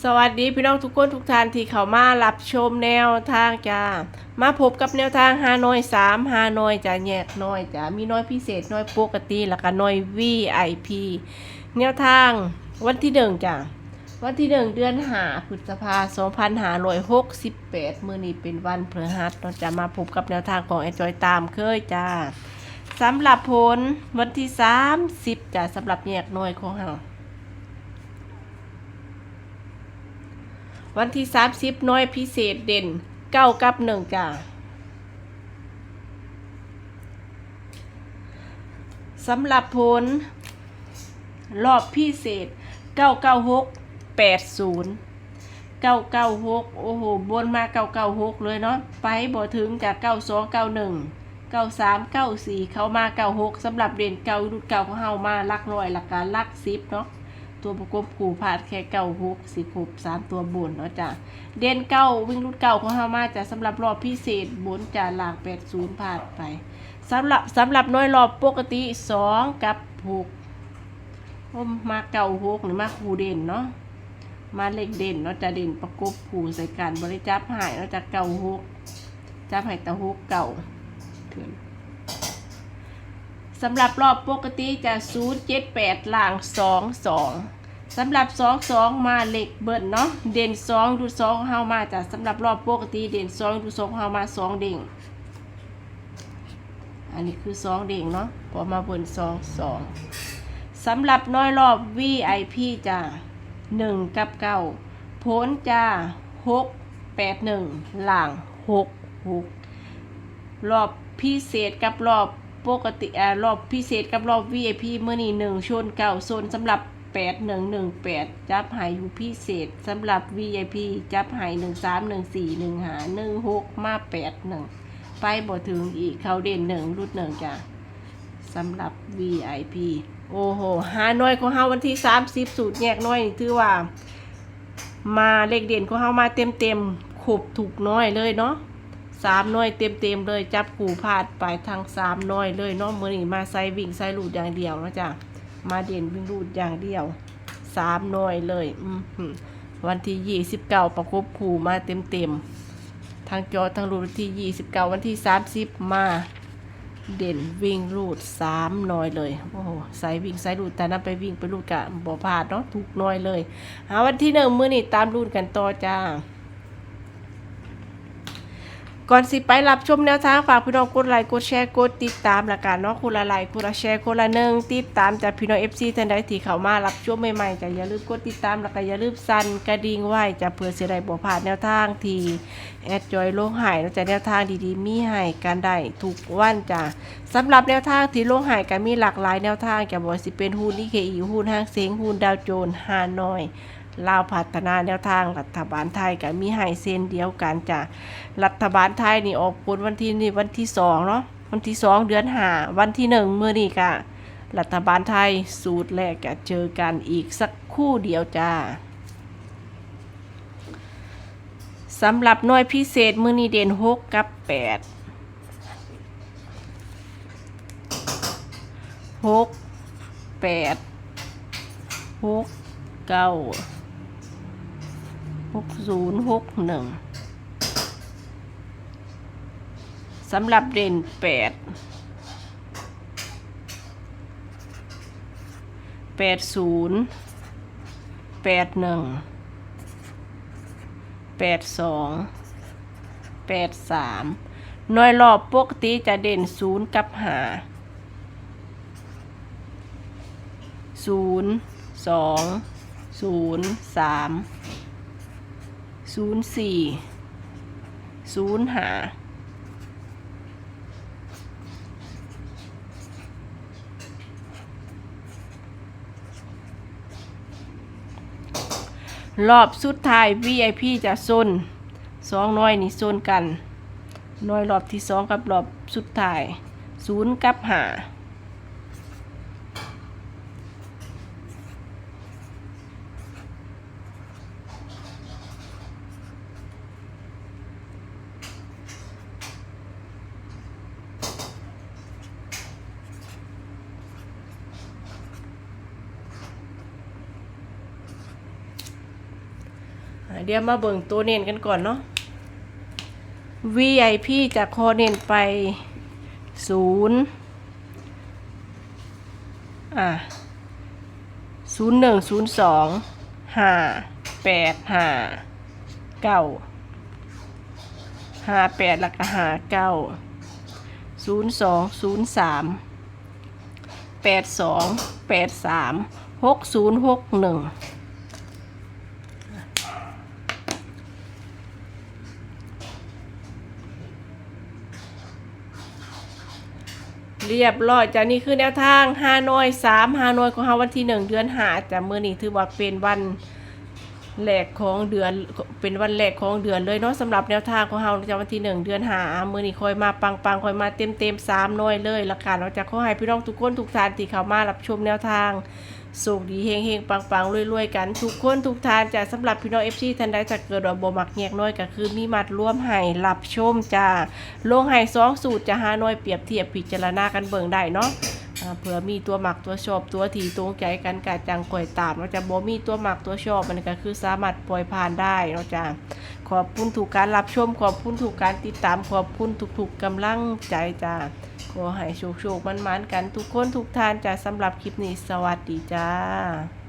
สวัสดีพี่น้องทุกคนทุกท่านที่เข้ามารับชมแนวทางจ้ามาพบกับแนวทางฮานอยสามฮานอยจะแยกน้อยจ้ามีน้อยพิเศษน้อยปกติแล้วก็น้อย VIP แนวทางวันที่หนึ่งจ้าวันที่หนึ่งเดือนหาพฤษภาสองพันหาร้อยหกสิบแปดมื่อนี้เป็นวันพฤหัสเราจะมาพบกับแนวทางของไอจอยตามเคยจ้าสำหรับผลวันที่สามสิบจ้าสำหรับแยกน้อยของเรา วันที่30น้อยพิเศษเด่น9กับ1จ้าสำหรับผล รอบพิเศษ 996 80 996 โอ้โห บนมา 996 เลยเนาะ ไปบ่ถึงจาก 92 91 93 94 เข้ามา 96สำหรับเด่นเก่ารุ่นเก่าของเฮามาลักร้อยหลักการลักสิบเนาะ ตัวประกบขู่ผ่านแค่เก้าหกสิขบสามตัวบนเนาะจ้ะเด่นเก้าวิ่งรุ่นเก่าของเฮามาจะสำหรับรอบพิเศษบนจะหลางแปดศูนย์ผานไปสำหรับสำหรับน้อยรอบปกติสองกับหกมาเก้าหกหรือมาขู่เด่นเนาะมาเลขเด่นเนาะจะเด่นประกบขู่ใส่กันบริจับหายเนาะจะเก้าหกจับหายตะหกเก่าเถื่อน สำหรับรอบปกติจะ078ล่าง 22สำหรับ 22 มาเหล็กเบิร์นเนาะเด่น2ดู2เฮามาจ้ะสำหรับรอบปกติเด่น2ดู2เฮามา2เด้งอันนี้คือ 2 เด้งเนาะพอมาบน 2 2สำหรับน้อยรอบ VIP จ้ะ1 กับ 9 ผลจ้า6 8 1ล่าง 6 6 รอบพิเศษกับรอบ ปกติอ่ารอบพิเศษกับรอบ VIP เมื่อนี้หนึ่งชนเก่าโซนสำหรับ8118จับหายอยู่พิเศษสำหรับ VIP จับหาย13 14 1หา16มา81ไปบ่ถึงอีกเขาเด่นหนึ่งรุดหนึ่งจ้ะสำหรับ VIP โอ้โหหาน้อยของเฮาวันที่30สูตรแยกน้อยนี่ถือว่า มาเลขเด่นของเฮามาเต็มเต็มขบถูกน้อยเลยเนาะ สามน่วยเต็มเต็มๆเลยจับกูพาดไปทางสามน่วยเลยเนาะมือนี้มาใส่วิ่งใส่ลูดอย่างเดียวนะจ๊ะมาเด่นวิ่งลูดอย่างเดียวสามน่วยเลยอืวันที่ยี่สิบเก้าประกบขู่มาเต็มเต็มๆทางจอทางลูดที่ยี่สิบเก้าวันที่สามสิบมาเด่นวิ่งลูดสามน่วยเลยโอ้โหใส่วิ่งใส่ลูดแต่นั้นไปวิ่งไปลูดกะบ่พลาดเนาะถูกน่วยเลยหาวันที่หนึ่งมือนี้ตามลูดกันต่อจ้า ก่อนสิไปรับชมแนวทางฝากพี่น้องกดไลค์กดแชร์กดติดตามละกันเนาะคนละไลค์คนละแชร์คนละหนึ่งติดตามจากพี่น้อง FC ท่านใดที่เข้ามารับชมใหม่ๆจะอย่าลืมกดติดตามแล้วก็อย่าลืมสั่นกระดิ่งไว้จะเพื่อเสิได้บ่พลาดแนวทางที่แอดจอยลงหายจะแนวทางดีๆ มีให้กันได้ทุกวันจ้ะสำหรับแนวทางที่ลงหายก็มีหลากหลายแนวทางจะบ่สิเป็นหุ้นนิเคอีหุ้นห้างเซ็งหุ้นดาวโจนส์ฮานอย ลาวพัฒนาแนวทางรัฐบาลไทยกับมีให้เส้นเดียวกันจ้ะรัฐบาลไทยนี่ออกผลวันที่นี่วันที่สองเนาะวันที่สองเดือนหาวันที่หนึ่งเมื่อนี่กะรัฐบาลไทยสูตรแรกจะเจอกันอีกสักคู่เดียวจ้าสำหรับหน่วยพิเศษมือนีเด่นหกกับแปดหกแปดหกเก้า หกศูนย์หกหนึ่งสำหรับเด่นแปดแปดศูนย์แปดหนึ่งแปดสองแปดสามหน่วยรอบปกติจะเด่นศูนย์กับหาศูนย์สองศูนย์สาม ศูนย์สี่ศูนย์หารอบสุดท้าย VIP จะซนสองน้อยนี่ซนกัน น้อยรอบที่สองกับรอบสุดท้ายศูนย์กับหา เดี๋ยวมาเบิ่งตัวเน้นกันก่อนเนาะ VIP จะคอเน้นไปศูนย์อ่าศูนย์หนึ่งศูนย์สองห้าแปดห้าเก้าห้าแปดแล้วก็ห้าเก้าศูนย์สองศูนย์สามแปดสองแปดสามหกศูนย์หกหนึ่ง เรียบร้อยจ้ะนี่คือแนวทางฮานอยสามฮานอยของเฮาวันที่หนึ่งเดือนหาจ้ะมื้อนี้ถือว่าเป็นวัน แรกของเดือนเป็นวันแรกของเดือนเลยเนาะสำหรับแนวทางของเฮาจะวันที่หนึ่งเดือนหามือนี้คอยมาปังปังคอยมาเต็มเต็มสามน้อยเลยละกันเราจะขอให้พี่น้องทุกคนทุกทานที่เข้ามารับชมแนวทางสุขดีเฮงเฮงปังปังรวยๆกัน ทุกคนทุกทานจะสำหรับพี่น้องเอฟซีท่านใดจะเกิดว่าบ่มักแยกน้อยก็คือมีมัดร่วมให้รับชมจ้าลงให้สองสูตรจะหาน้อยเปรียบเทียบพิจารณากันเบิ่งได้เนาะ เผื่อมีตัวหมักตัวชอบตัวที่ตรงใจกันกะจังข่อยตามเราจะบ่มีตัวหมักตัวชอบมันก็คือสามารถปล่อยผ่านได้เราจะขอบคุณถูกการรับชมขอบคุณถูกการติดตามขอบคุณทุกๆกำลังใจจ้าขอให้โชคๆมันๆกันทุกคนทุกท่านจ้าสำหรับคลิปนี้สวัสดีจ้า